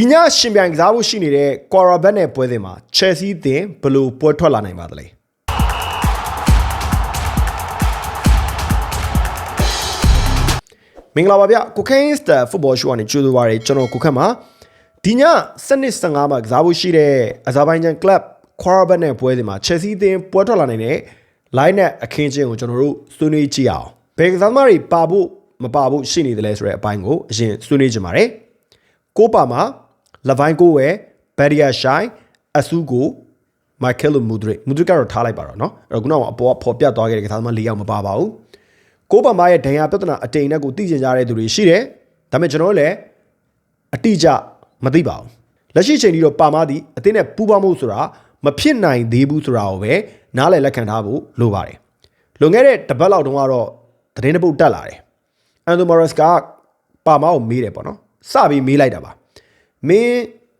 ဒီညရှင်ပြိုင်ကစားဖို့ရှိနေတဲ့ Quarterback နဲ့ပွဲစဉ်မှာ Chelsea အသင်းဘယ်လိုပွဲထွက်လာနိုင်ပါသလဲမင်္ဂလာပါဗျကိုခင်းစတာဖုတ်ဘောရှိုးကနေကြိုဆိုပါရစေကျွန်တော်ကိုခန့်ပါဒီည7နှစ်15မှာကစားဖို့ရှိတဲ့အဇာဘိုင်ဂျန်ကလပ် Quarterback နဲ့ပွဲစဉ်မှာ Chelsea အသင်းပွဲထွက်လာနိုင်တဲ့ line နဲ့အခင်းချင်းကိုကျွန်တော်တို့ဆွေးနွေးကြည့်အောင်ဘယ်ကစားသမားတွေပါဖို့မပါဖို့ရှိနေတယ်လဲဆိုတဲ့အပိုင်းကိုအရင်ဆွေးနွေးကြပါမယ်ကိုပါမှာ လဗိုင်းကိုဝယ်ဘက်ရီယာရှိုင်းအဆူကိုမိုက်ကယ်လိုမူဒရစ်မူဒရစ်ကတော့ထားလိုက်ပါတော့နော်အဲ့တော့ခုနကအပေါ်ကပေါ်ပြသွားခဲ့တဲ့ကစားသမား၄ယောက်မပါပါဘူးကိုပမားရဲ့ဒဏ်ရာပြဿနာအတိမ်နဲ့ကိုသိကျင်ကြတဲ့သူတွေရှိတယ်ဒါပေမဲ့ကျွန်တော်လည်းအတိအကျမသိပါဘူးလက်ရှိချိန်ထိတော့ပါမသည်အသင်းနဲ့ပူးပေါင်းမှုဆိုတာမဖြစ်နိုင်သေးဘူးဆိုတာကိုပဲနားလည်လက်ခံထားဖို့လိုပါတယ်လွန်ခဲ့တဲ့တပတ်လောက်တုန်းကတော့သတင်းတစ်ပုဒ်တက်လာတယ်အန်ဒိုမိုရတ်စ်ကပါမကိုမေးတယ်ပေါ့နော်စပြီးမေးလိုက်တာပါ မင်း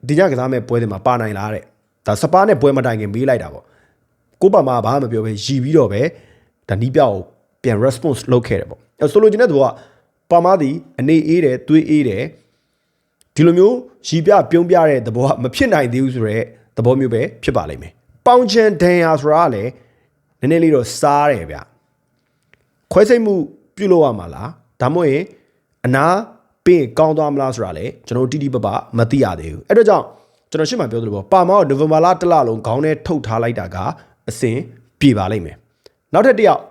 ဒီညကစားမဲ့ပွဲတွေမှာပါနိုင်လားတဲ့ဒါစပါးနဲ့ပွဲမတိုင်ခင်မေးလိုက်တာပေါ့ကိုပါမာဘာမှမပြောပဲရီပြီးတော့ပဲဒါနီးပြောက်ကိုပြန် response လုပ်ခဲ့တယ်ပေါ့အဲဆိုလိုချင်တဲ့သူကပါမာသည်အနေအေးတယ်သွေးအေးတယ်ဒီလိုမျိုးရီပြပြုံးပြတဲ့သဘောကမဖြစ်နိုင်သေးဘူးဆိုတော့သဘောမျိုးပဲဖြစ်ပါလိမ့်မယ်ပေါင်ချန်ဒန်ယာဆိုတာကလည်းနည်းနည်းလေးတော့စားတယ်ဗျခွဲစိတ်မှုပြုလုပ်ရမှာလားဒါမှမဟုတ်ရင်အနာ ပေးကောင်းသွားမလားဆိုတာလည်းကျွန်တော်တိတိပပမသိရသေးဘူးအဲ့တော့ကြောင့်ကျွန်တော်ရှင်းမှပြောသလိုပေါ့ပါမောနိုဝင်ဘာလတစ်လလုံးခေါင်းထဲထုတ်ထားလိုက်တာကအစင်ပြေပါလိမ့်မယ်နောက်ထပ်တစ်ယောက်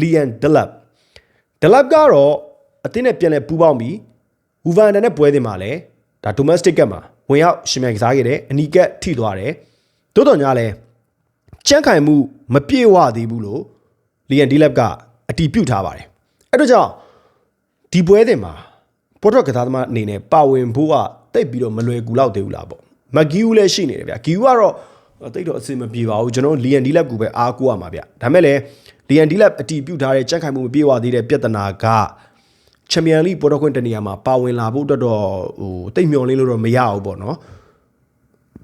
လီယန်ဒလပ်ဒလပ်ကတော့အသင်းနဲ့ပြန်လဲပူးပေါင်းပြီးဝူဗန်ဒန်နဲ့ပွဲတင်မှာလဲဒါ domestic ကမှာဝင်ရောက်ရှင်မြန်ကစားခဲ့တယ်အနီကက်ထိသွားတယ်တိုးတော်ညာလဲကြန့်ခိုင်မှုမပြေဝသေးဘူးလို့လီယန်ဒီလပ်ကအတီးပြုတ်ထားပါတယ်အဲ့တော့ကြောင့်ဒီပွဲတင်မှာ ပေါ်တော့ကစားသမားအနေနဲ့ပါဝင်ဖို့ကတိတ်ပြီးတော့မလွယ်ကူတော့သေးဘူးလားပေါ့မဂီယူလည်းရှိနေတယ်ဗျာဂီယူကတော့တိတ်တော့အဆင်မပြေပါဘူးကျွန်တော်လီယန်ဒီလပ်ကူပဲအားကိုးရမှာဗျဒါမဲ့လည်းလီယန်ဒီလပ်အတီးပြုတ်ထားတဲ့ကြန့်ခိုင်မှုမပြေဝသေးတဲ့ပြဿနာကချန်ပီယံလိပေါ်တော့ခွင့်တနေရာမှာပါဝင်လာဖို့အတွက်တော့ဟိုတိတ်မျောလင်းလို့တော့မရဘူးပေါ့နော်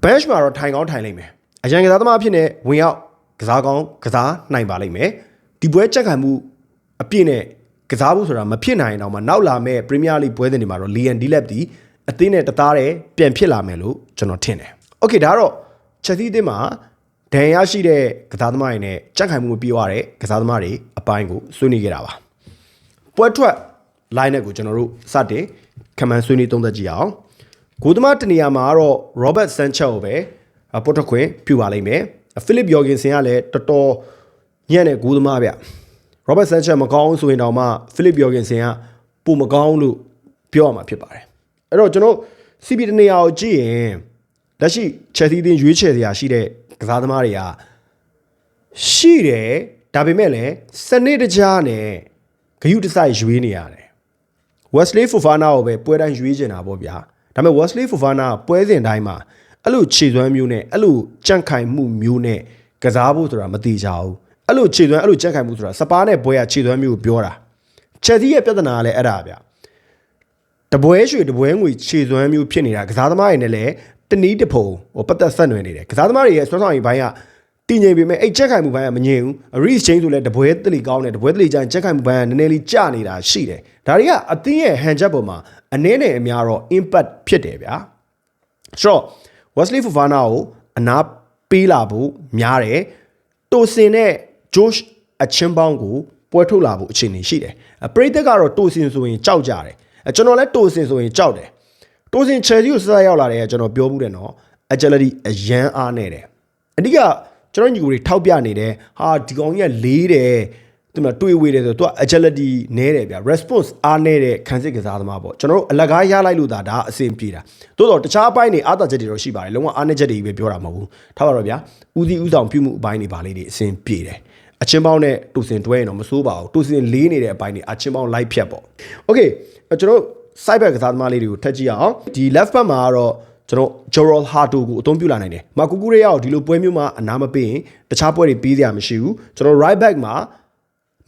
bench မှာတော့ထိုင်ကောင်းထိုင်လိမ့်မယ်အရန်ကစားသမားဖြစ်နေဝင်ရောက်ကစားကောင်းကစားနိုင်ပါလိမ့်မယ်ဒီပွဲချက်ခံမှုအပြည့်နဲ့ ကစားဖို့ဆိုတာမဖြစ်နိုင်တော့မှနောက်လာမဲ့ Premier League ပွဲစဉ်တွေမှာတော့ Liam Delap ဒီအသင်းနဲ့တသားတည်းပြန်ဖြစ်လာမယ်လို့ကျွန်တော်ထင်တယ်။ Okay ဒါကတော့ Chelsea အသင်းမှာဒဏ်ရာရှိတဲ့ကစားသမားတွေနဲ့ချက်ခံမှုမပြေရတဲ့ကစားသမားတွေအပိုင်းကိုဆွေးနွေးခဲ့တာပါ။ပွဲထွက် line နဲ့ကိုကျွန်တော်တို့စတင်ခမန်းဆွေးနွေးသုံးသပ်ကြည့်အောင်။ဂိုးသမားတနေရာမှာကတော့ Robert Sanchez ကိုပဲပေါ်ထွက်ခွင့်ပြုပါလိမ့်မယ်။ Philip Jorgensen ကလည်းတော်တော်ညံ့တဲ့ဂိုးသမားဗျ။ Robert Sanchez မကောင်းဆိုရင်တောင်မှ Philip Jorgensen ကပုံမကောင်းလို့ပြောရမှာဖြစ်ပါတယ်။အဲ့တော့ကျွန်တော် CB တနေရာကိုကြည့်ရင်လက်ရှိ Chelsea အသင်းရွေးချယ်စရာရှိတဲ့ကစားသမားတွေကရှိတယ်ဒါပေမဲ့လည်းစနစ်တကျနဲ့ဂယုတစိုက်ရွေးနေရတယ် Wesley Fofana ကိုပဲပွဲတိုင်းရွေးချင်တာပေါ့ဗျာဒါပေမဲ့ Wesley Fofana ပွဲစဉ်တိုင်းမှာအဲ့လိုခြေစွမ်းမျိုးနဲ့အဲ့လိုကြန့်ခိုင်မှုမျိုးနဲ့ကစားဖို့ဆိုတာမတိကြဘူး အဲ့လိုခြေစွမ်းအဲ့လိုကြန့်ခိုင်မှုဆိုတာစပါးနဲ့ပွဲရခြေစွမ်းမျိုးကိုပြောတာချက်စီရဲ့ပြဿနာကလည်းအဲ့ဒါဗျာတပွဲရွှေတပွဲငွေခြေစွမ်းမျိုးဖြစ်နေတာကစားသမားတွေနဲ့လည်းတနည်းတစ်ဖုံဟိုပတ်သက်ဆက်နွယ်နေတယ်ကစားသမားတွေရဲ့ဆွမ်းဆောင်ရည်ဘိုင်းကတည်ငြိမ်ပေမဲ့အဲ့ချက်ခိုင်မှုဘိုင်းကမငြိမ်ဘူး reach change ဆိုလဲတပွဲတလီကောင်းတယ်တပွဲတလီကျရင်ချက်ခိုင်မှုဘိုင်းကနည်းနည်းလေးကျနေတာရှိတယ်ဒါတွေကအသင်းရဲ့ hand check ပေါ်မှာအနည်းနဲ့အများတော့ impact ဖြစ်တယ်ဗျာဆိုတော့ Wesley Fofana ကိုအနာပေးလာဖို့များတယ်တိုစင်နဲ့ Josh အချင်းပေါင်းကိုပွဲထုတ်လာဖို့အခြေအနေရှိတယ်ပရိသတ်ကတော့တိုစင်ဆိုရင်ကြောက်ကြတယ်ကျွန်တော်လည်းတိုစင်ဆိုရင်ကြောက်တယ်တိုစင် Chelsea ကိုဆက်ရောက်လာတယ်ကျွန်တော်ပြောမှုတယ်နော် agility အရန်အားနေတယ်အဓိကကျွန်တော်ညီကိုတွေထောက်ပြနေတယ်ဟာဒီကောင်ကြီးကလေးတယ်သူကတွေးဝေးတယ်ဆိုတော့သူက agility နဲတယ်ဗျ response အားနေတဲ့ခံစစ်ကစားသမားပေါ့ကျွန်တော်တို့အလကားရလိုက်လို့ဒါဒါအဆင်ပြေတာတိုးတော့တခြားအပိုင်းတွေအားသာချက်တွေတော့ရှိပါတယ်လုံးဝအားနည်းချက်တွေပဲပြောတာမဟုတ်ဘူးထားပါတော့ဗျာဦးစီးဦးဆောင်ပြုမှုအပိုင်းတွေပါလေးတွေအဆင်ပြေတယ် အချင်းပေါင်းနဲ့တူစင်တွဲရင်တော့မစိုးပါဘူးတူစင်လေးနေတဲ့အပိုင်းတွေအချင်းပေါင်းလိုက်ဖြတ်ပေါ့ okay ကျွန်တော် side back ကစားသမားလေးတွေကိုထပ်ကြည့်အောင်ဒီ left back မှာကတော့ကျွန်တော် Joral Hato ကိုအသုံးပြုလာနိုင်တယ်။မာကူကူရေယာကိုဒီလိုပွဲမျိုးမှာအနာမပေးရင်တခြားပွဲတွေပြီးစရာမရှိဘူး။ကျွန်တော် right back မှာ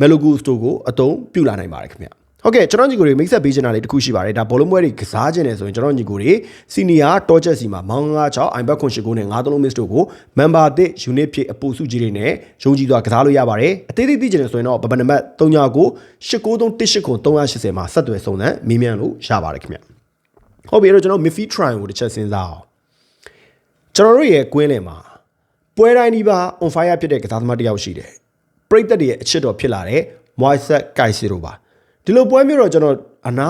Melogusto ကိုအသုံးပြုလာနိုင်ပါတယ်ခင်ဗျ။ ဟုတ်ကဲ့ကျွန်တော်ညီကိုတွေမိတ်ဆက်ပေးချင်တာလေးတခုရှိပါတယ်ဒါဘောလုံးပွဲတွေကစားခြင်းတယ်ဆိုရင်ကျွန်တော်ညီကိုတွေစီနီယာတောချက်စီမှာမောင်း96အိုင်ဘက်ခွန်ရှိကိုနဲ့93 miss တို့ကို member တစ် unit ဖြစ်အပူစုကြီးတွေနဲ့ရုံးကြည့်သွားကစားလို့ရပါတယ်အသေးသေးသိချင်တယ်ဆိုရင်တော့ဗဗနံပါတ်39ကို893189 380မှာဆက်သွယ်စုံစမ်းမေးမြန်းလို့ရပါတယ်ခင်ဗျဟုတ်ပြီအဲ့တော့ကျွန်တော် Miffy Try ကိုတစ်ချက်စဉ်းစားအောင်ကျွန်တော်တို့ရဲ့ကွင်းလင်မှာပွဲတိုင်းဒီပါ on fire ဖြစ်တဲ့ကစားသမားတစ်ယောက်ရှိတယ်ပရိသတ်တွေရဲ့အချစ်တော်ဖြစ်လာတဲ့ Moiset Kaisiro ပါ ဒီလိုပွဲမျိုးတော့ကျွန်တော်အနာ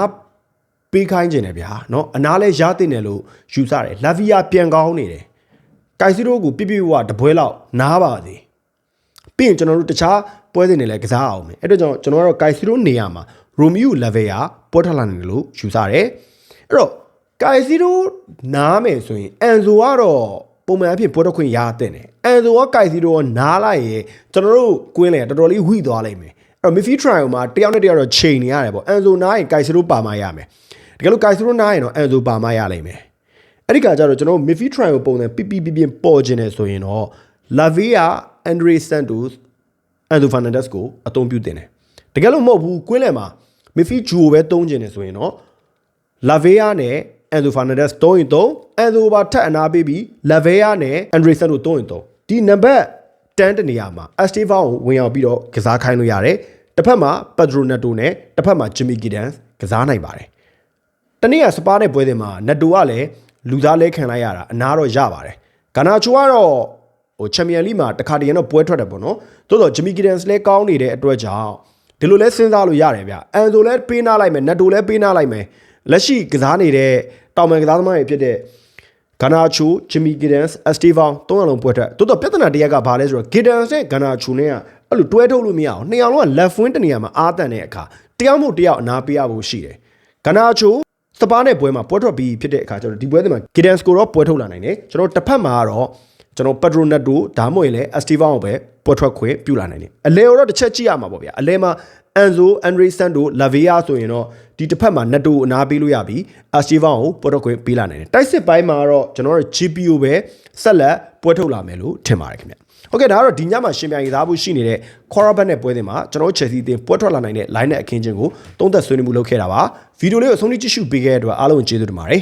ပေးခိုင်းခြင်းတယ်ဗျာเนาะအနာလဲရတင်တယ်လို့ယူဆတယ်လာဗီယာပြန်ကောင်းနေတယ်ကိုက်စီရိုကိုပြပြဝတပွဲလောက်နားပါသေးပြီးရင်ကျွန်တော်တို့တခြားပွဲစဉ်တွေလည်းကစားအောင်မယ်အဲ့တော့ကျွန်တော်ကျွန်တော်ကတော့ကိုက်စီရိုနေရာမှာရိုမီယိုလက်ဗေယာပွဲထွက်လာနေတယ်လို့ယူဆတယ်အဲ့တော့ကိုက်စီရိုနားမယ်ဆိုရင်အန်ဇိုကတော့ပုံမှန်အဖြစ်ပွဲထွက်ခွင့်ရတဲ့တယ်အန်ဇိုကကိုက်စီရိုကနားလိုက်ရင်ကျွန်တော်တို့ကွင်းလေတော်တော်လေးဝိသွားလိမ့်မယ်အဲ့ တော့မီဖီထရိုင်မှာတယောက်နဲ့တယောက်တော့ချိန်နေရတယ်ပေါ့အန်ဇိုနားရင်ကိုက်စီရိုပါမရမယ်တကယ်လို့ကိုက်စီရိုနားရင်တော့အန်ဇိုပါမရလိမ့်မယ်အဲ့ဒီကကြတော့ကျွန်တော်မီဖီထရိုင်ကိုပုံစံပြပြပြပြပေါ်ခြင်းနေဆိုရင်တော့လာဗီယာအန်ဒရီစန်တိုစ်အန်ဒိုဖာနန်ဒက်စ်ကိုအသုံးပြုတင်တယ်တကယ်လို့မဟုတ်ဘူးကွင်းလယ်မှာမီဖီဂျူကိုပဲသုံးခြင်းနေဆိုရင်တော့လာဗီယာနဲ့အန်ဒိုဖာနန်ဒက်စ်သုံးရင်သုံးအန်ဒိုဘာထက်အနာပေးပြီးလာဗီယာနဲ့အန်ဒရီစန်တိုသုံးရင်သုံးဒီနံပါတ် 10တနေရာမှာအက်စတီဗာကိုဝင်ရောက်ပြီးတော့ကစားခိုင်းလို့ရတယ်တစ်ဖက်မှာပက်ဒရိုနက်တိုနဲ့တစ်ဖက်မှာဂျီမီဂီဒန်စ်ကစားနိုင်ပါတယ်တနေ့ကစပါးတဲ့ပွဲစဉ်မှာနက်တိုကလည်းလူသားလဲခံလိုက်ရတာအနာတော့ရပါတယ်ဂါနာချိုကတော့ဟိုချန်ပီယံလိမှာတခါတည်းရတော့ပွဲထွက်တယ်ပေါ့နော်သို့တော့ဂျမီဂီဒန်စ်လဲကောင်းနေတဲ့အတွက်ကြောင့်ဒီလိုလဲစဉ်းစားလို့ရတယ်ဗျအန်ဆိုလဲပေးနာလိုက်မယ်နက်တိုလဲပေးနာလိုက်မယ်လက်ရှိကစားနေတဲ့တောင်ပန်ကစားသမားတွေဖြစ်တဲ့ ဂါနာချိုဂျမီဂီဒန်စ်အက်စတီဗောင်သုံးယောက်လုံးပွဲထွက်သို့တော့ပြဿနာတစ်ရပ်ကဘာလဲဆိုတော့ဂီဒန်စ်နဲ့ဂါနာချိုနဲ့ကအဲ့လိုတွဲထုတ်လို့မရအောင်နှစ်ယောက်လုံးကလက်ဖွင်းတနေရာမှာအားတန်တဲ့အခါတယောက်မို့တယောက်အနာပေးရဖို့ရှိတယ်ဂါနာချိုစပါးနဲ့ပွဲမှာပွဲထွက်ပြီးဖြစ်တဲ့အခါကျတော့ဒီပွဲတွေမှာဂီဒန်စကိုတော့ပွဲထုတ်လာနိုင်တယ်ကျွန်တော်တစ်ဖက်မှာကတော့ကျွန်တော်ပက်ဒရိုနက်တိုဒါမှမဟုတ်ရင်လည်းအက်စတီဗန်ကိုပဲ ပွဲထွက်ခွင့်ပြုလာနိုင်တယ်အလဲတော့တစ်ချက်ကြည့်ရမှာပေါ့ဗျာအလဲမှာအန်ဇိုအန်ဒရီဆန်တိုလာဗီယာဆိုရင်တော့ဒီတစ်ဖက်မှာနက်တိုအနာပေးလို့ရပြီးအက်စတီဗန်ကိုပွဲထွက်ခွင့်ပေးလာနိုင်တယ်တိုက်စစ်ပိုင်းမှာတော့ကျွန်တော်တို့ GPU ပဲဆက်လက်ပွဲထုတ်လာမယ်လို့ထင်ပါတယ်ခင်ဗျဟုတ်ကဲ့ဒါကတော့ဒီညမှာရှင်ပြိုင်စားဖို့ရှိနေတဲ့ Quarabat နဲ့ပွဲစဉ်မှာကျွန်တော်တို့ Chelsea အသင်းပွဲထွက်လာနိုင်တဲ့ line နဲ့အခင်းချင်းကိုသုံးသက်ဆွေးနွေးမှုလုပ်ခဲ့တာပါဗီဒီယိုလေးကိုအဆုံးထိကြည့်ရှုပေးခဲ့တဲ့အတွက်အားလုံးကိုကျေးဇူးတင်ပါတယ်